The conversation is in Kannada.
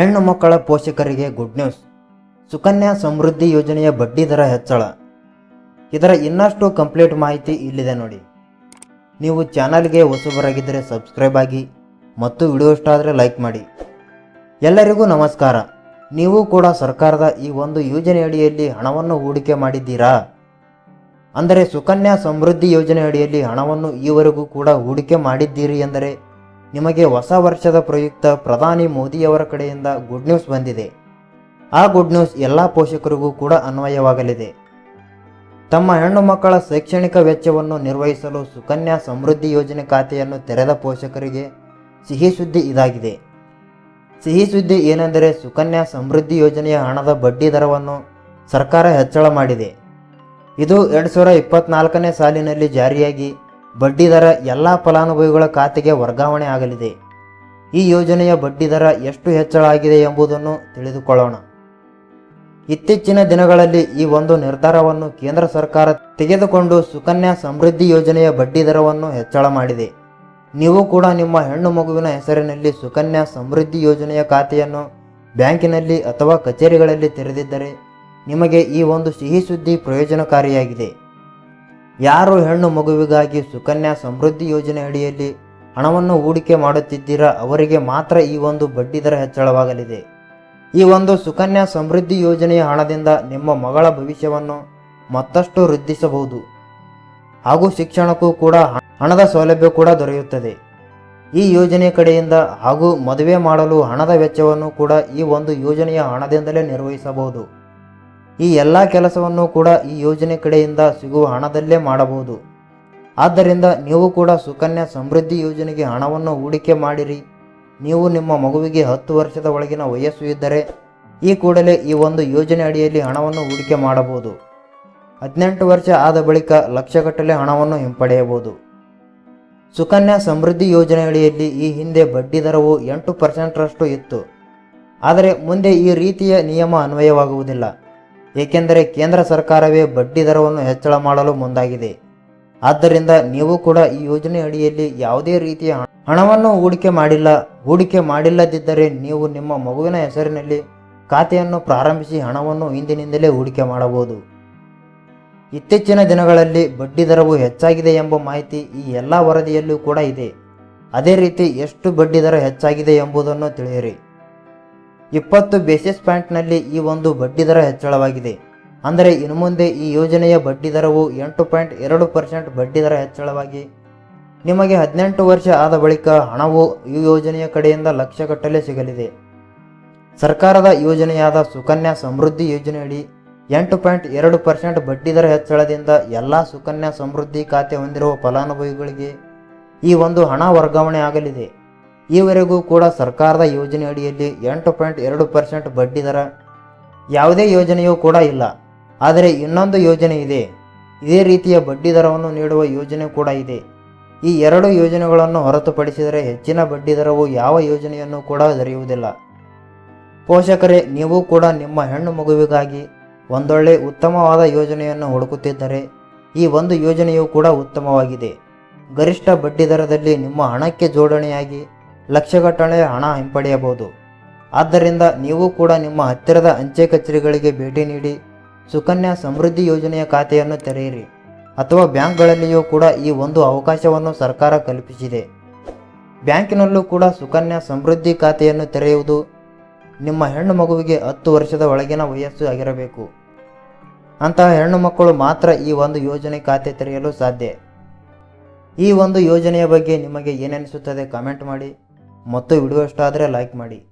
ಹೆಣ್ಣು ಮಕ್ಕಳ ಪೋಷಕರಿಗೆ ಗುಡ್ ನ್ಯೂಸ್ ಸುಕನ್ಯಾ ಸಮೃದ್ಧಿ ಯೋಜನೆಯ ಬಡ್ಡಿ ದರ ಹೆಚ್ಚಳ. ಇದರ ಇನ್ನಷ್ಟು ಕಂಪ್ಲೀಟ್ ಮಾಹಿತಿ ಇಲ್ಲಿದೆ ನೋಡಿ. ನೀವು ಚಾನಲ್ಗೆ ಹೊಸಬರಾಗಿದ್ದರೆ ಸಬ್ಸ್ಕ್ರೈಬ್ ಆಗಿ ಮತ್ತು ವಿಡಿಯೋ ಇಷ್ಟ ಆದರೆ ಲೈಕ್ ಮಾಡಿ. ಎಲ್ಲರಿಗೂ ನಮಸ್ಕಾರ. ನೀವು ಕೂಡ ಸರ್ಕಾರದ ಈ ಒಂದು ಯೋಜನೆ ಅಡಿಯಲ್ಲಿ ಹಣವನ್ನು ಹೂಡಿಕೆ ಮಾಡಿದ್ದೀರಾ? ಅಂದರೆ ಸುಕನ್ಯಾ ಸಮೃದ್ಧಿ ಯೋಜನೆ ಅಡಿಯಲ್ಲಿ ಹಣವನ್ನು ಈವರೆಗೂ ಕೂಡ ಹೂಡಿಕೆ ಮಾಡಿದ್ದೀರಿ ಎಂದರೆ ನಿಮಗೆ ಹೊಸ ವರ್ಷದ ಪ್ರಯುಕ್ತ ಪ್ರಧಾನಿ ಮೋದಿಯವರ ಕಡೆಯಿಂದ ಗುಡ್ ನ್ಯೂಸ್ ಬಂದಿದೆ. ಆ ಗುಡ್ ನ್ಯೂಸ್ ಎಲ್ಲ ಪೋಷಕರಿಗೂ ಕೂಡ ಅನ್ವಯವಾಗಲಿದೆ. ತಮ್ಮ ಹೆಣ್ಣು ಮಕ್ಕಳ ಶೈಕ್ಷಣಿಕ ವೆಚ್ಚವನ್ನು ನಿರ್ವಹಿಸಲು ಸುಕನ್ಯಾ ಸಮೃದ್ಧಿ ಯೋಜನೆ ಖಾತೆಯನ್ನು ತೆರೆದ ಪೋಷಕರಿಗೆ ಸಿಹಿ ಸುದ್ದಿ ಇದಾಗಿದೆ. ಸಿಹಿ ಸುದ್ದಿ ಏನೆಂದರೆ ಸುಕನ್ಯಾ ಸಮೃದ್ಧಿ ಯೋಜನೆಯ ಹಣದ ಬಡ್ಡಿ ದರವನ್ನು ಸರ್ಕಾರ ಹೆಚ್ಚಳ ಮಾಡಿದೆ. ಇದು ಎರಡು ಸಾವಿರ ಇಪ್ಪತ್ನಾಲ್ಕನೇ ಸಾಲಿನಲ್ಲಿ ಜಾರಿಯಾಗಿ ಬಡ್ಡಿ ದರ ಎಲ್ಲ ಫಲಾನುಭವಿಗಳ ಖಾತೆಗೆ ವರ್ಗಾವಣೆ ಆಗಲಿದೆ. ಈ ಯೋಜನೆಯ ಬಡ್ಡಿ ದರ ಎಷ್ಟು ಹೆಚ್ಚಳ ಆಗಿದೆ ಎಂಬುದನ್ನು ತಿಳಿದುಕೊಳ್ಳೋಣ. ಇತ್ತೀಚಿನ ದಿನಗಳಲ್ಲಿ ಈ ಒಂದು ನಿರ್ಧಾರವನ್ನು ಕೇಂದ್ರ ಸರ್ಕಾರ ತೆಗೆದುಕೊಂಡು ಸುಕನ್ಯಾ ಸಮೃದ್ಧಿ ಯೋಜನೆಯ ಬಡ್ಡಿ ದರವನ್ನು ಹೆಚ್ಚಳ ಮಾಡಿದೆ. ನೀವು ಕೂಡ ನಿಮ್ಮ ಹೆಣ್ಣು ಮಗುವಿನ ಹೆಸರಿನಲ್ಲಿ ಸುಕನ್ಯಾ ಸಮೃದ್ಧಿ ಯೋಜನೆಯ ಖಾತೆಯನ್ನು ಬ್ಯಾಂಕಿನಲ್ಲಿ ಅಥವಾ ಕಚೇರಿಗಳಲ್ಲಿ ತೆರೆದಿದ್ದರೆ ನಿಮಗೆ ಈ ಒಂದು ಸಿಹಿ ಸುದ್ದಿ ಪ್ರಯೋಜನಕಾರಿಯಾಗಿದೆ. ಯಾರು ಹೆಣ್ಣು ಮಗುವಿಗಾಗಿ ಸುಕನ್ಯಾ ಸಮೃದ್ಧಿ ಯೋಜನೆ ಅಡಿಯಲ್ಲಿ ಹಣವನ್ನು ಹೂಡಿಕೆ ಮಾಡುತ್ತಿದ್ದೀರಾ? ಅವರಿಗೆ ಮಾತ್ರ ಈ ಒಂದು ಬಡ್ಡಿದರ ಹೆಚ್ಚಳವಾಗಲಿದೆ. ಈ ಒಂದು ಸುಕನ್ಯಾ ಸಮೃದ್ಧಿ ಯೋಜನೆಯ ಹಣದಿಂದ ನಿಮ್ಮ ಮಗಳ ಭವಿಷ್ಯವನ್ನು ಮತ್ತಷ್ಟು ವೃದ್ಧಿಸಬಹುದು. ಹಾಗೂ ಶಿಕ್ಷಣಕ್ಕೂ ಕೂಡ ಹಣದ ಸೌಲಭ್ಯ ಕೂಡ ದೊರೆಯುತ್ತದೆ. ಈ ಯೋಜನೆ ಕಡೆಯಿಂದ ಹಾಗೂ ಮದುವೆ ಮಾಡಲು ಹಣದ ವೆಚ್ಚವನ್ನು ಕೂಡ ಈ ಒಂದು ಯೋಜನೆಯ ಹಣದಿಂದಲೇ ನಿರ್ವಹಿಸಬಹುದು. ಈ ಎಲ್ಲ ಕೆಲಸವನ್ನು ಕೂಡ ಈ ಯೋಜನೆ ಕಡೆಯಿಂದ ಸಿಗುವ ಹಣದಲ್ಲೇ ಮಾಡಬಹುದು. ಆದ್ದರಿಂದ ನೀವು ಕೂಡ ಸುಕನ್ಯಾ ಸಮೃದ್ಧಿ ಯೋಜನೆಗೆ ಹಣವನ್ನು ಹೂಡಿಕೆ ಮಾಡಿರಿ. ನೀವು ನಿಮ್ಮ ಮಗುವಿಗೆ ಹತ್ತು ವರ್ಷದ ಒಳಗಿನ ವಯಸ್ಸು ಇದ್ದರೆ ಈ ಕೂಡಲೇ ಈ ಒಂದು ಯೋಜನೆ ಅಡಿಯಲ್ಲಿ ಹಣವನ್ನು ಹೂಡಿಕೆ ಮಾಡಬಹುದು. ಹದಿನೆಂಟು ವರ್ಷ ಆದ ಬಳಿಕ ಲಕ್ಷಗಟ್ಟಲೆ ಹಣವನ್ನು ಹಿಂಪಡೆಯಬಹುದು. ಸುಕನ್ಯಾ ಸಮೃದ್ಧಿ ಯೋಜನೆ ಅಡಿಯಲ್ಲಿ ಈ ಹಿಂದೆ ಬಡ್ಡಿ ದರವು ಎಂಟು ಪರ್ಸೆಂಟ್ರಷ್ಟು ಇತ್ತು. ಆದರೆ ಮುಂದೆ ಈ ರೀತಿಯ ನಿಯಮ ಅನ್ವಯವಾಗುವುದಿಲ್ಲ. ಏಕೆಂದರೆ ಕೇಂದ್ರ ಸರ್ಕಾರವೇ ಬಡ್ಡಿ ದರವನ್ನು ಹೆಚ್ಚಳ ಮಾಡಲು ಮುಂದಾಗಿದೆ. ಆದ್ದರಿಂದ ನೀವು ಕೂಡ ಈ ಯೋಜನೆ ಅಡಿಯಲ್ಲಿ ಯಾವುದೇ ರೀತಿಯ ಹಣವನ್ನು ಹೂಡಿಕೆ ಮಾಡಿಲ್ಲ. ಹೂಡಿಕೆ ಮಾಡಿಲ್ಲದಿದ್ದರೆ ನೀವು ನಿಮ್ಮ ಮಗುವಿನ ಹೆಸರಿನಲ್ಲಿ ಖಾತೆಯನ್ನು ಪ್ರಾರಂಭಿಸಿ ಹಣವನ್ನು ಇಂದಿನಿಂದಲೇ ಹೂಡಿಕೆ ಮಾಡಬಹುದು. ಇತ್ತೀಚಿನ ದಿನಗಳಲ್ಲಿ ಬಡ್ಡಿ ದರವು ಹೆಚ್ಚಾಗಿದೆ ಎಂಬ ಮಾಹಿತಿ ಈ ಎಲ್ಲ ವರದಿಯಲ್ಲೂ ಕೂಡ ಇದೆ. ಅದೇ ರೀತಿ ಎಷ್ಟು ಬಡ್ಡಿ ದರ ಹೆಚ್ಚಾಗಿದೆ ಎಂಬುದನ್ನು ತಿಳಿಯಿರಿ. ಇಪ್ಪತ್ತು ಬೇಸಿಸ್ ಪಾಯಿಂಟ್ನಲ್ಲಿ ಈ ಒಂದು ಬಡ್ಡಿದರ ಹೆಚ್ಚಳವಾಗಿದೆ. ಅಂದರೆ ಇನ್ನು ಮುಂದೆ ಈ ಯೋಜನೆಯ ಬಡ್ಡಿದರವು ಎಂಟು ಪಾಯಿಂಟ್ ಎರಡು ಪರ್ಸೆಂಟ್ ಬಡ್ಡಿದರ ಹೆಚ್ಚಳವಾಗಿ. ನಿಮಗೆ ಹದಿನೆಂಟು ವರ್ಷ ಆದ ಬಳಿಕ ಹಣವು ಈ ಯೋಜನೆಯ ಕಡೆಯಿಂದ ಲಕ್ಷಗಟ್ಟಲೆ ಸಿಗಲಿದೆ. ಸರ್ಕಾರದ ಯೋಜನೆಯಾದ ಸುಕನ್ಯಾ ಸಮೃದ್ಧಿ ಯೋಜನೆಯಡಿ ಎಂಟು ಪಾಯಿಂಟ್ ಎರಡು ಪರ್ಸೆಂಟ್ ಬಡ್ಡಿದರ ಹೆಚ್ಚಳದಿಂದ ಎಲ್ಲ ಸುಕನ್ಯಾ ಸಮೃದ್ಧಿ ಖಾತೆ ಹೊಂದಿರುವ ಫಲಾನುಭವಿಗಳಿಗೆ ಈ ಒಂದು ಹಣ ವರ್ಗಾವಣೆ ಆಗಲಿದೆ. ಈವರೆಗೂ ಕೂಡ ಸರ್ಕಾರದ ಯೋಜನೆ ಅಡಿಯಲ್ಲಿ ಎಂಟು ಪಾಯಿಂಟ್ ಎರಡು ಪರ್ಸೆಂಟ್ ಬಡ್ಡಿ ದರ ಯಾವುದೇ ಯೋಜನೆಯೂ ಕೂಡ ಇಲ್ಲ. ಆದರೆ ಇನ್ನೊಂದು ಯೋಜನೆ ಇದೆ. ಇದೇ ರೀತಿಯ ಬಡ್ಡಿ ದರವನ್ನು ನೀಡುವ ಯೋಜನೆ ಕೂಡ ಇದೆ. ಈ ಎರಡು ಯೋಜನೆಗಳನ್ನು ಹೊರತುಪಡಿಸಿದರೆ ಹೆಚ್ಚಿನ ಬಡ್ಡಿ ದರವು ಯಾವ ಯೋಜನೆಯನ್ನು ಕೂಡ ದೊರೆಯುವುದಿಲ್ಲ. ಪೋಷಕರೇ, ನೀವು ಕೂಡ ನಿಮ್ಮ ಹೆಣ್ಣು ಮಗುವಿಗಾಗಿ ಒಂದೊಳ್ಳೆ ಉತ್ತಮವಾದ ಯೋಜನೆಯನ್ನು ಹುಡುಕುತ್ತಿದ್ದರೆ ಈ ಒಂದು ಯೋಜನೆಯು ಕೂಡ ಉತ್ತಮವಾಗಿದೆ. ಗರಿಷ್ಠ ಬಡ್ಡಿ ದರದಲ್ಲಿ ನಿಮ್ಮ ಹಣಕ್ಕೆ ಜೋಡಣೆಯಾಗಿ ಲಕ್ಷಗಟ್ಟಲೆ ಹಣ ಹಿಂಪಡೆಯಬಹುದು. ಆದ್ದರಿಂದ ನೀವು ಕೂಡ ನಿಮ್ಮ ಹತ್ತಿರದ ಅಂಚೆ ಕಚೇರಿಗಳಿಗೆ ಭೇಟಿ ನೀಡಿ ಸುಕನ್ಯಾ ಸಮೃದ್ಧಿ ಯೋಜನೆಯ ಖಾತೆಯನ್ನು ತೆರೆಯಿರಿ. ಅಥವಾ ಬ್ಯಾಂಕ್ಗಳಲ್ಲಿಯೂ ಕೂಡ ಈ ಒಂದು ಅವಕಾಶವನ್ನು ಸರ್ಕಾರ ಕಲ್ಪಿಸಿದೆ. ಬ್ಯಾಂಕಿನಲ್ಲೂ ಕೂಡ ಸುಕನ್ಯಾ ಸಮೃದ್ಧಿ ಖಾತೆಯನ್ನು ತೆರೆಯುವುದು ನಿಮ್ಮ ಹೆಣ್ಣು ಮಗುವಿಗೆ ಹತ್ತು ವರ್ಷದ ಒಳಗಿನ ವಯಸ್ಸು ಆಗಿರಬೇಕು. ಅಂತಹ ಹೆಣ್ಣು ಮಕ್ಕಳು ಮಾತ್ರ ಈ ಒಂದು ಯೋಜನೆ ಖಾತೆ ತೆರೆಯಲು ಸಾಧ್ಯ. ಈ ಒಂದು ಯೋಜನೆಯ ಬಗ್ಗೆ ನಿಮಗೆ ಏನೆನಿಸುತ್ತದೆ ಕಮೆಂಟ್ ಮಾಡಿ. ಮತ್ತು ವಿಡಿಯೋ ಇಷ್ಟ ಆದರೆ ಲೈಕ್ ಮಾಡಿ.